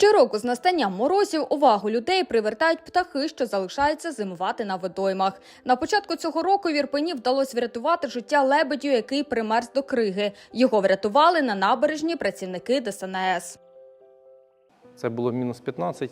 Щороку з настанням морозів увагу людей привертають птахи, що залишаються зимувати на водоймах. На початку цього року в Ірпені вдалося врятувати життя лебедю, який примерз до криги. Його врятували на набережні працівники ДСНС. Це було мінус 15.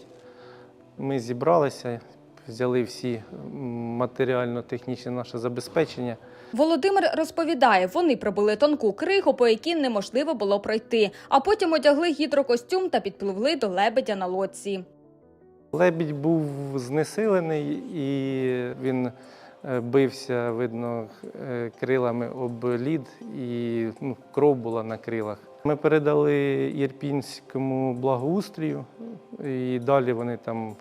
Ми зібралися, взяли всі матеріально-технічне наше забезпечення. Володимир розповідає, вони пробили тонку кригу, по якій неможливо було пройти, а потім одягли гідрокостюм та підпливли до лебедя на лодці. Лебідь був знесилений і він е, бився, видно, е, крилами об лід, і ну, кров була на крилах. Ми передали ірпінському благоустрію, і далі вони там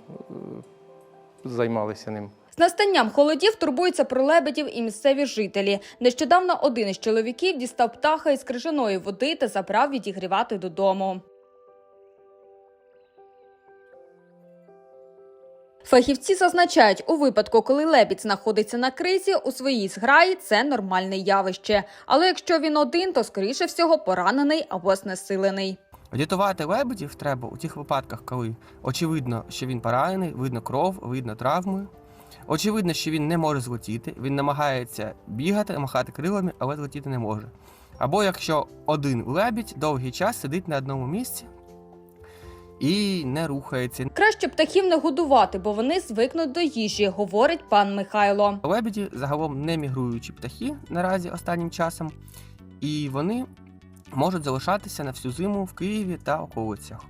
займалися ним. З настанням холодів турбуються про лебедів і місцеві жителі. Нещодавно один із чоловіків дістав птаха із крижаної води та забрав відігрівати додому. Фахівці зазначають, у випадку, коли лебідь знаходиться на кризі, у своїй зграї це нормальне явище. Але якщо він один, то скоріше всього поранений або знесилений. Рятувати лебедів треба у тих випадках, коли очевидно, що він поранений, видно кров, видно травми. Очевидно, що він не може злетіти, він намагається бігати, махати крилами, але злетіти не може. Або якщо один лебідь довгий час сидить на одному місці і не рухається. Краще птахів не годувати, бо вони звикнуть до їжі, говорить пан Михайло. Лебеді загалом не мігруючі птахи наразі останнім часом, і вони можуть залишатися на всю зиму в Києві та околицях.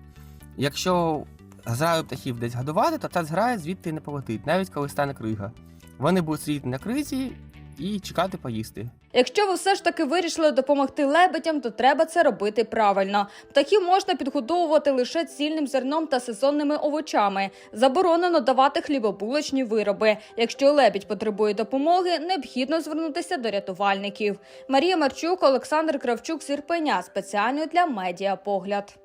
Якщо зграю птахів десь годувати, то та зграя звідти не полетить, навіть коли стане крига. Вони будуть сидіти на кризі і чекати поїсти. Якщо ви все ж таки вирішили допомогти лебедям, то треба це робити правильно. Птахів можна підгодовувати лише цільним зерном та сезонними овочами. Заборонено давати хлібобулочні вироби. Якщо лебідь потребує допомоги, необхідно звернутися до рятувальників. Марія Марчук, Олександр Кравчук з Ірпеня спеціально для медіа погляд.